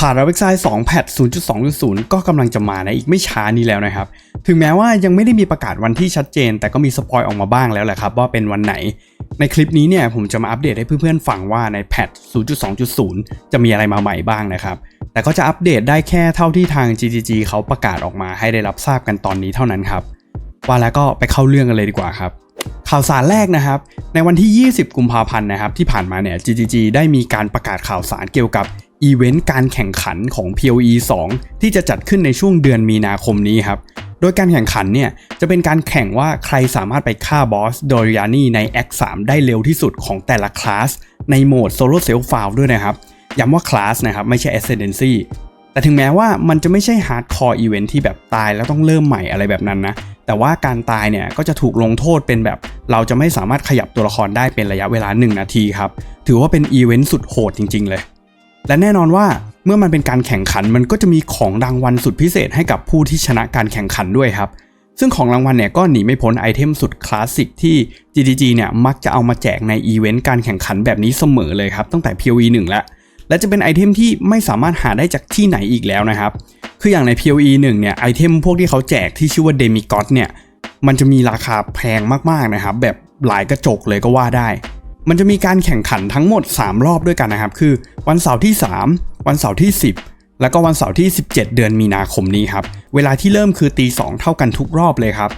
ผ่านรับเว็กไซต์2แพท0.2.0 ก็กำลังจะมาในอีกไม่ช้านี้แล้วนะครับ ถึงแม้ว่ายังไม่ได้มีประกาศวันที่ชัดเจน แต่ก็มีสปอยออกมาบ้างแล้วแหละครับ ว่าเป็นวันไหน ในคลิปนี้เนี่ยผมจะมาอัปเดตให้เพื่อนๆฟังว่าในแพท0.2.0 จะมีอะไรมาใหม่บ้างนะครับ แต่ก็จะอัปเดตได้แค่เท่าที่ทาง GGG เขาประกาศออกมาให้ได้รับทราบกันตอนนี้เท่านั้นครับ ว่าแล้วก็ไปเข้าเรื่องกันเลยดีกว่าครับข่าวสารแรกนะครับ ในวันที่ 20 กุมภาพันธ์นะครับที่ผ่านมาเนี่ย GGG ได้มีการประกาศข่าวสารเกี่ยวกับ อีเวนต์การแข่งขันของ PoE 2 ที่จะจัดขึ้นในช่วงเดือนมีนาคมนี้ครับ โดยการแข่งขันเนี่ยจะเป็นการแข่งว่าใครสามารถไปฆ่าบอสโดริอานี่ใน Act 3ได้เร็วที่สุดของแต่ละคลาส ในโหมด Solo Self f i l ด้วยนะครับ ย้ำว่าคลาสนะครับไม่ใช่ Ascendancy แต่ถึงแม้ว่ามันจะไม่ใช่ฮาร์ดคอร์อีเวนท์ที่แบบตายแล้วต้องเริ่มใหม่อะไรแบบนั้นนะ แต่ว่าการตายเนี่ยก็จะถูกลงโทษเป็นแบบ เราจะไม่สามารถขยับตัวละครได้เป็นระยะเวลา 1 นาทีครับ ถือว่าเป็นอีเวนต์สุดโหดจริง ๆ เลย และแน่นอนว่าเมื่อมันเป็นการแข่งขันมันก็จะมีของรางวัลสุดพิเศษให้กับผู้ที่ชนะการแข่งขันด้วยครับ ซึ่งของรางวัลเนี่ยก็หนีไม่พ้นไอเทมสุดคลาสสิกที่ GDG เนี่ยมักจะเอามาแจกในอีเวนต์การแข่งขันแบบนี้เสมอเลยครับตั้งแต่ PoE 1แล้วและจะเป็นไอเทมที่ไม่สามารถหาได้จากที่ไหนอีกแล้วนะครับ คืออย่างใน PoE 1เนี่ยไอเทมพวกที่เขาแจกที่ชื่อว่า Demigod เนี่ยมันจะมีราคาแพงมากๆนะครับแบบหลายกระจกเลยก็ว่าได้ มันจะมีการแข่งขันทั้งหมด 3 รอบด้วยกันนะครับ คือวันเสาร์ที่ 3 วันเสาร์ที่ 10 แล้วก็วันเสาร์ที่ 17 เดือนมีนาคมนี้ครับ เวลาที่เริ่มคือตี2เท่ากันทุกรอบเลยครับ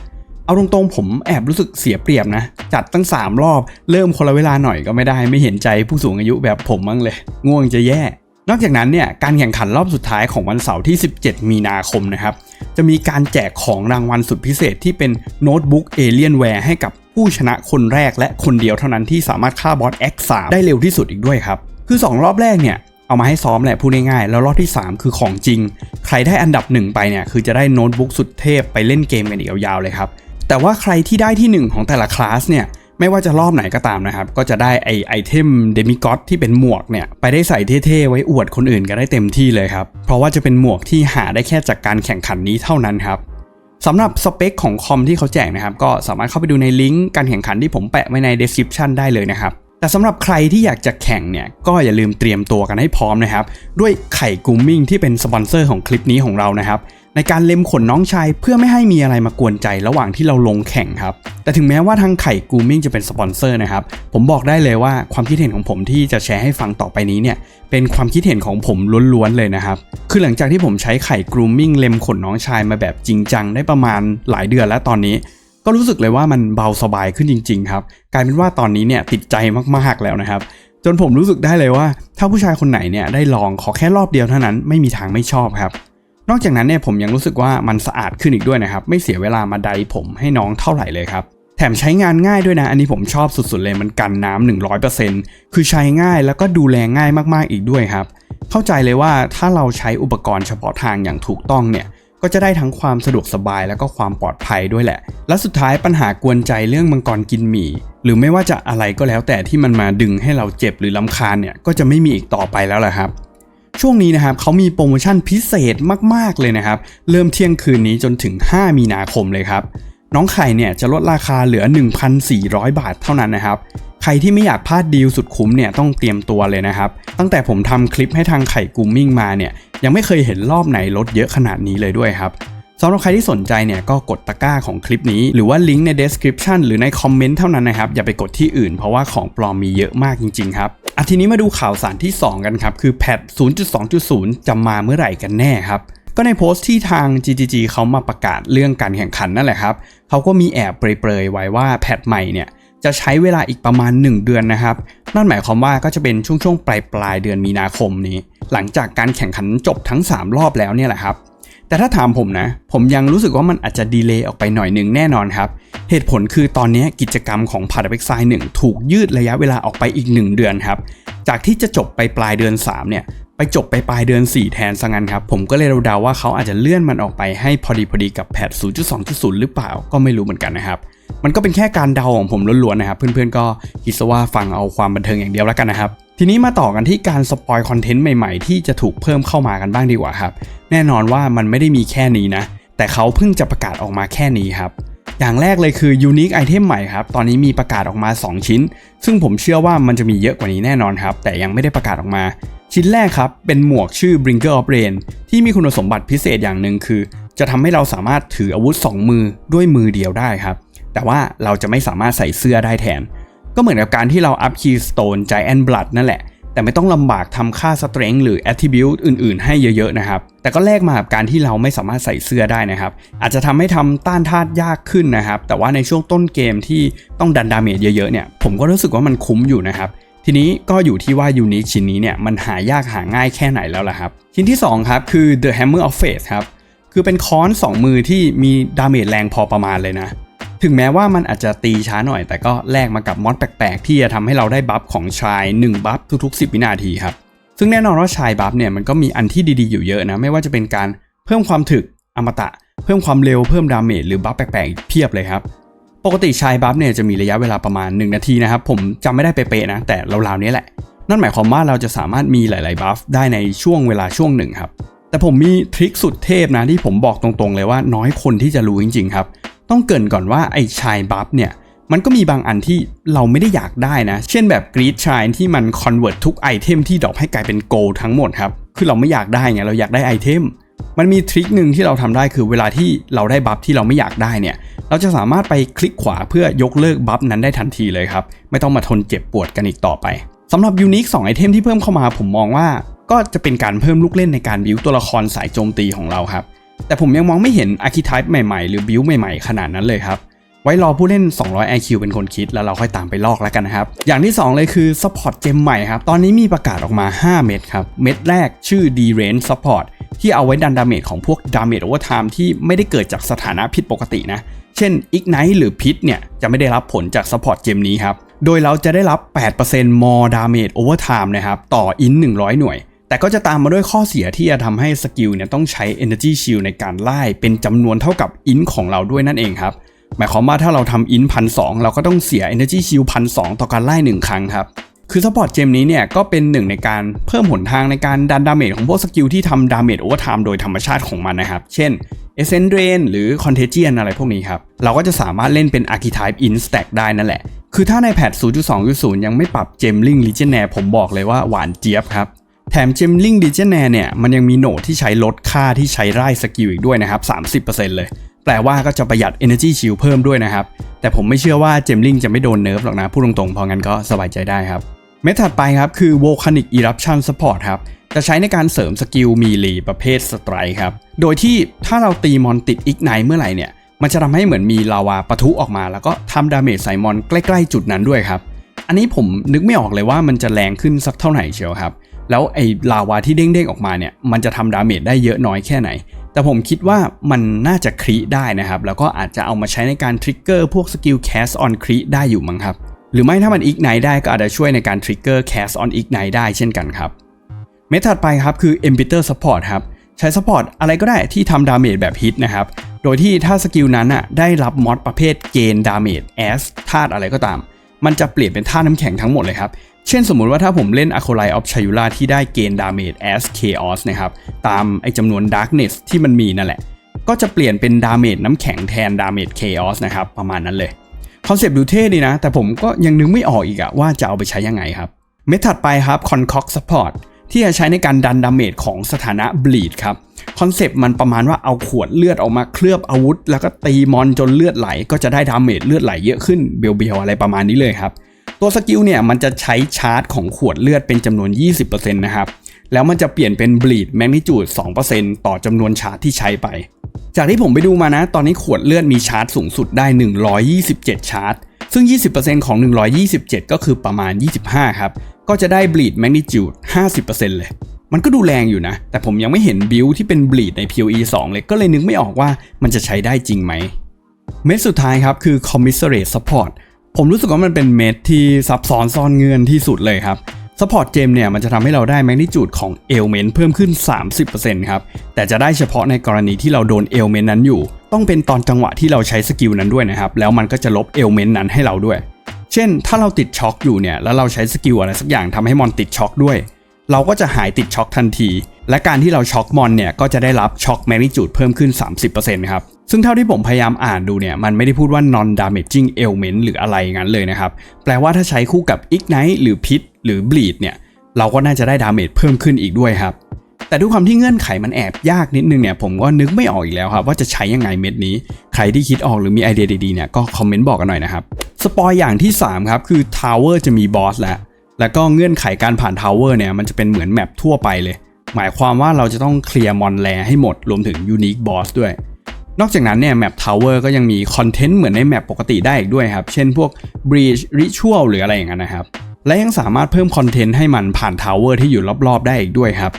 เอาตรงๆผมแอบรู้สึกเสียเปรียบนะ จัดตั้ง 3 รอบ เริ่มคนละเวลาหน่อยก็ไม่ได้ ไม่เห็นใจผู้สูงอายุแบบผมมั้งเลย ง่วงจะแย่ นอกจากนั้นเนี่ย การแข่งขันรอบสุดท้ายของวันเสาร์ที่ 17 มีนาคมนะครับ จะมีการแจกของรางวัลสุดพิเศษที่เป็นโน้ตบุ๊กเอเลียนแวร์ให้กับ ผู้ชนะคนแรกและคนเดียวเท่านั้นที่สามารถฆ่าบอส X3 ได้เร็วที่สุดอีกด้วยครับ คือ 2 รอบแรกเนี่ยเอามาให้ซ้อมแหละพูดง่ายๆ แล้วรอบที่ 3 คือของจริง ใครได้อันดับ1ไปเนี่ยคือจะได้โน้ตบุ๊กสุดเทพไปเล่นเกมกันอีกยาวๆเลยครับ แต่ว่าใครที่ได้ที่ 1 ของแต่ละคลาสเนี่ยไม่ว่าจะรอบไหนก็ตามนะครับ ก็จะได้ไอไอเทมเดมิกอสที่เป็นหมวกเนี่ย ไปได้ใส่เท่ๆ ไว้อวดคนอื่นกันได้เต็มที่เลยครับ เพราะว่าจะเป็นหมวกที่หาได้แค่จากการแข่งขันนี้เท่านั้นครับ สำหรับสเปคของคอมที่เขาแจกนะครับ ก็สามารถเข้าไปดูในลิงก์การแข่งขันที่ผมแปะไว้ใน description ได้เลยนะครับ แต่สำหรับใครที่อยากจะแข่งเนี่ย ก็อย่าลืมเตรียมตัวกันให้พร้อมนะครับ ด้วยไข่กูมมิ่งที่เป็นสปอนเซอร์ของคลิปนี้ของเรานะครับ ในการเล็มขนน้องชายเพื่อไม่ให้มีอะไรมากวนใจระหว่างที่เราลงแข่งครับ แต่ถึงแม้ว่าทางไข่กูมิ่งจะเป็นสปอนเซอร์นะครับ ผมบอกได้เลยว่าความคิดเห็นของผมที่จะแชร์ให้ฟังต่อไปนี้เนี่ย เป็นความคิดเห็นของผมล้วนๆเลยนะครับ คือหลังจากที่ผมใช้ไข่กรูมมิ่งเล็มขนน้องชายมาแบบจริงจังได้ประมาณหลายเดือนแล้วตอนนี้ ก็รู้สึกเลยว่ามันเบาสบายขึ้นจริง ๆ ครับ กลายเป็นว่าตอนนี้เนี่ยติดใจมากๆแล้วนะครับจนผมรู้สึกได้เลยว่า ถ้าผู้ชายคนไหนเนี่ยได้ลองขอแค่รอบเดียวเท่านั้นไม่มีทางไม่ชอบครับ นอกจากนั้นเนี่ยผมยังรู้สึกว่ามันสะอาดขึ้นอีกด้วยนะครับ ไม่เสียเวลามาไดผมให้น้องเท่าไหร่เลยครับ แถมใช้งานง่ายด้วยนะ อันนี้ผมชอบสุดๆเลยมันกันน้ำ100%คือใช้ง่ายแล้วก็ดูแลง่ายมากๆอีกด้วยครับ เข้าใจเลยว่าถ้าเราใช้อุปกรณ์เฉพาะทางอย่างถูกต้องเนี่ยก็จะได้ทั้งความสะดวกสบายแล้วก็ความปลอดภัยด้วยแหละ และสุดท้ายปัญหากวนใจเรื่องมังกรกินหมี่ หรือไม่ว่าจะอะไรก็แล้วแต่ที่มันมาดึงให้เราเจ็บหรือลำคาญเนี่ยก็จะไม่มีอีกต่อไปแล้วแหละครับ ช่วงนี้นะครับเขามีโปรโมชั่นพิเศษมากๆเลยนะครับ เริ่มเที่ยงคืนนี้จนถึง 5 มีนาคมเลยครับ น้องไข่เนี่ยจะลดราคาเหลือ 1,400 บาทเท่านั้นนะครับ ใครที่ไม่อยากพลาดดีลสุดคุ้มเนี่ยต้องเตรียมตัวเลยนะครับ ตั้งแต่ผมทำคลิปให้ทางไข่กูมิ่งมาเนี่ยยังไม่เคยเห็นรอบไหนลดเยอะขนาดนี้เลยด้วยครับ สำหรับใครที่สนใจเนี่ยก็กดตะกร้าของคลิปนี้ หรือว่าลิงก์ใน description หรือในคอมเมนต์เท่านั้นนะครับ อย่าไปกดที่อื่นเพราะว่าของปลอมมีเยอะมากจริง ๆ ครับอะทีนี้มาดูข่าวสารที่ 2 กันครับ คือแพท0.2.0 จะมาเมื่อไหร่กันแน่ครับ ก็ในโพสต์ที่ทาง GGG เขามาประกาศเรื่องการแข่งขันนั่นแหละครับเขาก็มีแอบเปรยๆไว้ว่าแพทใหม่เนี่ยจะใช้เวลาอีกประมาณ 1 เดือนนะครับ นั่นหมายความว่าก็จะเป็นช่วงๆปลายปลายเดือนมีนาคมนี้ หลังจากการแข่งขันจบทั้ง 3 รอบแล้วเนี่ยแหละครับ แต่ถ้าถามผมนะ ผมยังรู้สึกว่ามันอาจจะดีเลย์ออกไปหน่อยหนึ่งแน่นอนครับ เหตุผลคือตอนนี้กิจกรรมของพาราเบ็กไซน์หนึ่งถูกยืดระยะเวลาออกไปอีก 1 เดือนครับ จากที่จะจบไปปลายเดือน 3 เนี่ย ไปจบไปปลายเดือน 4 แทนซะงั้นครับ ผมก็เลยเดาๆว่าเขาอาจจะเลื่อนมันออกไปให้พอดีพอดีกับแพท 0.2.0 หรือเปล่าก็ไม่รู้เหมือนกันนะครับ มันก็เป็นแค่การเดาของผมล้วนๆนะครับ เพื่อนๆก็คิดซะว่าฟังเอาความบันเทิงอย่างเดียวแล้วกันนะครับ ทีนี้มาต่อกันที่การสปอยคอนเทนต์ใหม่ๆ ที่จะถูกเพิ่มเข้ามากันบ้างดีกว่าครับ แน่นอนว่ามันไม่ได้มีแค่นี้นะ แต่เขาเพิ่งจะประกาศออกมาแค่นี้ครับ อย่างแรกเลยคือ Unique Item ใหม่ครับ ตอนนี้มีประกาศออกมา 2 ชิ้น ซึ่งผมเชื่อว่ามันจะมีเยอะกว่านี้แน่นอนครับ แต่ยังไม่ได้ประกาศออกมา ชิ้นแรกครับ เป็นหมวกชื่อ Bringer of Rain ที่มีคุณสมบัติพิเศษอย่างหนึ่งคือ จะทำให้เราสามารถถืออาวุธ 2 มือด้วยมือเดียวได้ครับ แต่ว่าเราจะไม่สามารถใส่เสื้อได้แทน ก็เหมือนกับการที่เราอัพ Keystone Giant Blood นั่นแหละ แต่ไม่ต้องลำบากทำค่า Strength หรือ Attribute อื่นๆ ให้เยอะๆนะครับ แต่ก็แลกมากับการที่เราไม่สามารถใส่เสื้อได้นะครับ อาจจะทำให้ทำต้านทาตุยากขึ้นนะครับ แต่ว่าในช่วงต้นเกมที่ต้องดันดาเมจเยอะๆเนี่ย ผมก็รู้สึกว่ามันคุ้มอยู่นะครับทีนี้ก็อยู่ที่ว่ายูนิคชิ้นนี้เนี่ยมันหายากหาง่ายแค่ไหนแล้วล่ะครับ ชิ้นที่ 2 ครับ คือ The Hammer of Fate ครับ คือเป็นค้อน 2 มือที่มีดาเมจแรงพอประมาณเลยนะ ถึงแม้ว่ามันอาจจะตีช้าหน่อย แต่ก็แลกมากับมอดแปลกๆ ที่จะทำให้เราได้บัฟของชาย 1 บัฟทุกๆ 10 วินาทีครับ ซึ่งแน่นอนว่าชายบัฟเนี่ยมันก็มีอันที่ดีๆอยู่เยอะนะ ไม่ว่าจะเป็นการเพิ่มความถึกอมตะ เพิ่มความเร็วเพิ่มดาเมจหรือบัฟแปลกๆอีกเพียบเลยครับ ปกติชายบัฟเนี่ยจะมีระยะเวลาประมาณ 1 นาทีนะครับผมจำไม่ได้เป๊ะๆนะแต่ราวๆนี้แหละ นั่นหมายความว่าเราจะสามารถมีหลายๆบัฟได้ในช่วงเวลาช่วงหนึ่งครับแต่ผมมีทริคสุดเทพนะที่ผมบอกตรงๆเลยว่าน้อยคนที่จะรู้จริงๆครับ ต้องเกินก่อนว่าไอ้ชายบัฟเนี่ยมันก็มีบางอันที่เราไม่ได้อยากได้นะ เช่นแบบกรีดชายที่มันคอนเวิร์ตทุกไอเทมที่ดรอปให้กลายเป็นโกลทั้งหมดครับ คือเราไม่อยากได้ไงเราอยากได้ไอเทม มันมีทริคหนึ่งที่เราทำได้คือเวลาที่เราได้บัฟที่เราไม่อยากได้เนี่ย เราจะสามารถไปคลิกขวาเพื่อยกเลิกบัฟนั้นได้ทันทีเลยครับ ไม่ต้องมาทนเจ็บปวดกันอีกต่อไปสำหรับยูนิค2ไอเทมที่เพิ่มเข้ามาผมมองว่า ก็จะเป็นการเพิ่มลูกเล่นในการบิวตัวละครสายโจมตีของเราครับ แต่ผมยังมองไม่เห็นอาร์คิไทป์ใหม่ๆ หรือบิวใหม่ๆ ขนาดนั้นเลยครับ ไว้รอผู้เล่น 200 IQ เป็นคนคิด แล้วเราค่อยตามไปลอกแล้วกันนะครับ อย่างที่ 2 เลยคือ Support เจมใหม่ครับ ตอนนี้มีประกาศออกมา 5 เม็ดครับ เม็ดแรกชื่อ D Range Support ที่เอาไว้ดันดาเมจของพวก Damage Overtime ที่ไม่ได้เกิดจากสถานะผิดปกตินะ เช่น Ignite หรือพิษเนี่ยจะไม่ได้รับผลจาก Support เจมนี้ครับ โดยเราจะได้รับ 8% more damage overtime นะครับต่อ in 100 หน่วย แต่ก็จะตามมาด้วยข้อเสียที่จะทำให้สกิลเนี่ยต้องใช้ energy shield ในการไล่เป็นจำนวนเท่ากับ in ของเราด้วยนั่นเองครับ หมายความว่าถ้าเราทำ in พันสเราก็ต้องเสีย energy shield พันสต่อการไล่หนึ่งครั้งครับคือซัพพอร์ตเจมนี้เนี่ยก็เป็นหนึ่งในการเพิ่มหนทางในการดันดาเมจของพวกสกิลที่ทำดาเมจโอเวอร์ไทม์โดยธรรมชาติของมันนะครับ เช่น e s c e n d r a i n หรือ Contagion อะไรพวกนี้ครับ เราก็จะสามารถเล่นเป็น Archetype In Stack ได้นั่นแหละ คือถ้าในแพท 0.2.0 ยังไม่ปรับเจมลิง Legionnaire ผมบอกเลยว่าหวานเจี๊ยบครับ แถมเจมลิง Legionnaire เนี่ยมันยังมีโหนดที่ใช้ลดค่าที่ใช้ไล่สกิลอีกด้วยนะครับ 30%เลย แปลว่าก็จะประหยัด Energy Shield เพิ่มด้วยนะครับ แต่ผมไม่เชื่อว่าเจมลิงจะไม่โดนเนิร์ฟหรอกนะ พูดตรงๆเพราะงั้นก็สบายใจได้ครับ เมธอดไปครับคือ Volcanic Eruption Support ครับ จะใช้ในการเสริมสกิลมีลีประเภทสไตร์ครับ โดยที่ถ้าเราตีมอนติดอีกไนเมื่อไหร่เนี่ย มันจะทำให้เหมือนมีลาวาปะทุออกมา แล้วก็ทำดาเมจใส่มอนใกล้ ๆ จุดนั้นด้วยครับ อันนี้ผมนึกไม่ออกเลยว่ามันจะแรงขึ้นสักเท่าไหร่เชียวครับ แล้วไอ้ลาวาที่เด้งๆออกมาเนี่ยมันจะทำดาเมจได้เยอะน้อยแค่ไหน แต่ผมคิดว่ามันน่าจะครีได้นะครับ แล้วก็อาจจะเอามาใช้ในการทริกเกอร์พวกสกิลแคสออนครีได้อยู่มั้งครับ หรือไม่ถ้ามัน Ignite ได้ก็อาจจะช่วยในการ Trigger Cast on Ignite ได้เช่นกันครับ เมธอดไปครับคือ Embiter Support ครับใช้ Support อะไรก็ได้ที่ทำดาเมจแบบฮิตนะครับ โดยที่ถ้าสกิลนั้นอะได้รับมอดประเภทเกณฑ์ดาเมจแอสธาตุอะไรก็ตาม มันจะเปลี่ยนเป็นธาตุน้ำแข็งทั้งหมดเลยครับ เช่นสมมุติว่าถ้าผมเล่น a c o l i of Chayula ที่ได้เกณฑ์ดาเมจแอส Chaos นะครับ ตามไอจำนวน Darkness ที่มันมีนั่นแหละ ก็จะเปลี่ยนเป็นดาเมจน้ำแข็งแทนดาเมจ Chaos นะครับ ประมาณนั้นเลยคอนเซปต์ดูเท่ดีนะ แต่ผมก็ยังนึกไม่ออกอีกอะว่าจะเอาไปใช้ยังไงครับ เมธอดไปครับ Concoct Support ที่จะใช้ในการดันดาเมจของสถานะ Bleed ครับคอนเซปต์มันประมาณว่าเอาขวดเลือดออกมาเคลือบอาวุธ แล้วก็ตีมอนจนเลือดไหล ก็จะได้ดาเมจเลือดไหลเยอะขึ้นเบียวๆอะไรประมาณนี้เลยครับ ตัวสกิลเนี่ยมันจะใช้ชาร์จของขวดเลือดเป็นจำนวน 20%นะครับ แล้วมันจะเปลี่ยนเป็น Bleed Magnitude 2%ต่อจำนวนชาร์จที่ใช้ไป จากที่ผมไปดูมานะ ตอนนี้ขวดเลือดมีชาร์จสูงสุดได้ 127 ชาร์จ ซึ่ง 20%ของ 127 ก็คือประมาณ 25 ครับ ก็จะได้ bleed magnitude 50%เลยมันก็ดูแรงอยู่นะ แต่ผมยังไม่เห็นบิลที่เป็น bleed ใน PoE 2 เลย ก็เลยนึกไม่ออกว่ามันจะใช้ได้จริงไหม เม็ดสุดท้ายครับคือ commiserate support ผมรู้สึกว่ามันเป็นเม็ดที่ซับซ้อนซ่อนเงื่อนที่สุดเลยครับซัพพอร์ตเจมเนี่ยมันจะทำให้เราได้แมกนิจูดของเอลเมนต์เพิ่มขึ้น 30%ครับ แต่จะได้เฉพาะในกรณีที่เราโดนเอลเมนต์นั้นอยู่ ต้องเป็นตอนจังหวะที่เราใช้สกิลนั้นด้วยนะครับ แล้วมันก็จะลบเอลเมนต์นั้นให้เราด้วย เช่น ถ้าเราติดช็อคอยู่เนี่ย แล้วเราใช้สกิลอะไรสักอย่างทำให้มอนติดช็อคด้วย เราก็จะหายติดช็อคทันที และการที่เราช็อคมอนเนี่ยก็จะได้รับช็อคแมกนิจูดเพิ่มขึ้น 30%ครับ ซึ่งเท่าที่ผมพยายามอ่านดูเนี่ย มันไม่ได้พูดว่า non damaging element หรืออะไรงั้นเลยนะครับ แปลว่าถ้าใช้คู่กับ ignite หรือพิษหรือ bleed เนี่ย เราก็น่าจะได้ดาเมจเพิ่มขึ้นอีกด้วยครับ แต่ด้วยความที่เงื่อนไขมันแอบยากนิดนึงเนี่ย ผมก็นึกไม่ออกอีกแล้วครับ ว่าจะใช้ยังไงเม็ดนี้ ใครที่คิดออกหรือมีไอเดียดีๆเนี่ย ก็คอมเมนต์บอกกันหน่อยนะครับ สปอยอย่างที่ 3 ครับ คือทาวเวอร์จะมีบอสแล้วแล้วก็เงื่อนไขการผ่านทาวเวอร์เนี่ยมันจะเป็นเหมือนแมปทั่วไปเลย หมายความว่าเราจะต้องเคลียร์มอนแลให้หมดรวมถึงยูนิคบอสด้วย นอกจากนั้นเนี่ยแมปทาวเวอร์ก็ยังมีคอนเทนต์เหมือนในแมปปกติได้อีกด้วยครับ เช่นพวก Breach Ritual หรืออะไรอย่างนั้นนะครับ และยังสามารถเพิ่มคอนเทนต์ให้มันผ่านทาวเวอร์ที่อยู่รอบๆ ได้อีกด้วยครับ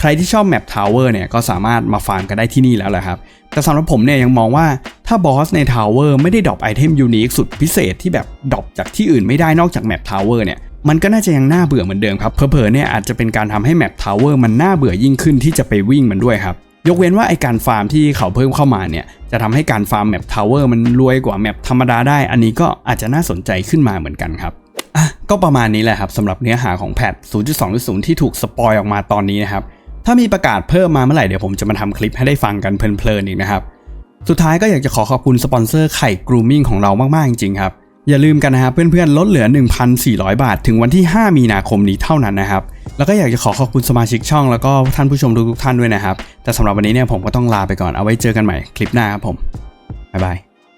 ใครที่ชอบแมปทาวเวอร์เนี่ยก็สามารถมาฟาร์มกันได้ที่นี่แล้วแหละครับ แต่สำหรับผมเนี่ยยังมองว่าถ้าบอสในทาวเวอร์ไม่ได้ดรอปไอเทมยูนิคสุดพิเศษที่แบบดรอปจากที่อื่นไม่ได้นอกจากแมปทาวเวอร์เนี่ยมันก็น่าจะยังน่าเบื่อเหมือนเดิมครับเผลอเนี่ยอาจจะเป็นการทำให้แมปทาวเวอร์มันน่าเบื่อยิ่งขึ้นที่จะไปวิ่งมันด้วยครับ ยกเว้นว่าไอการฟาร์มที่เขาเพิ่มเข้ามาเนี่ยจะทำให้การฟาร์มแมปทาวเวอร์มันรวยกว่าแมปธรรมดาได้ อันนี้ก็อาจจะน่าสนใจขึ้นมาเหมือนกันครับอะก็ประมาณนี้แหละครับสำหรับเนื้อหาของแพท 0.2.0 ที่ถูกสปอยออกมาตอนนี้นะครับถ้ามีประกาศเพิ่มมาเมื่อไหร่เดี๋ยวผมจะมาทำคลิปให้ได้ฟังกันเพลินๆอีกนะครับสุดท้ายก็อยากจะขอขอบคุณสปอนเซอร์ไข่กรูมิ่งของเรามากๆจริงๆครับ อย่าลืมกันนะครับเพื่อนๆลดเหลือ 1,400 บาท ถึงวันที่ 5 มีนาคมนี้เท่านั้นนะครับ แล้วก็อยากจะขอขอบคุณสมาชิกช่องแล้วก็ท่านผู้ชมทุกๆท่านด้วยนะครับ แต่สำหรับวันนี้เนี่ยผมก็ต้องลาไปก่อนเอาไว้เจอกันใหม่คลิปหน้าครับผมบ๊ายบาย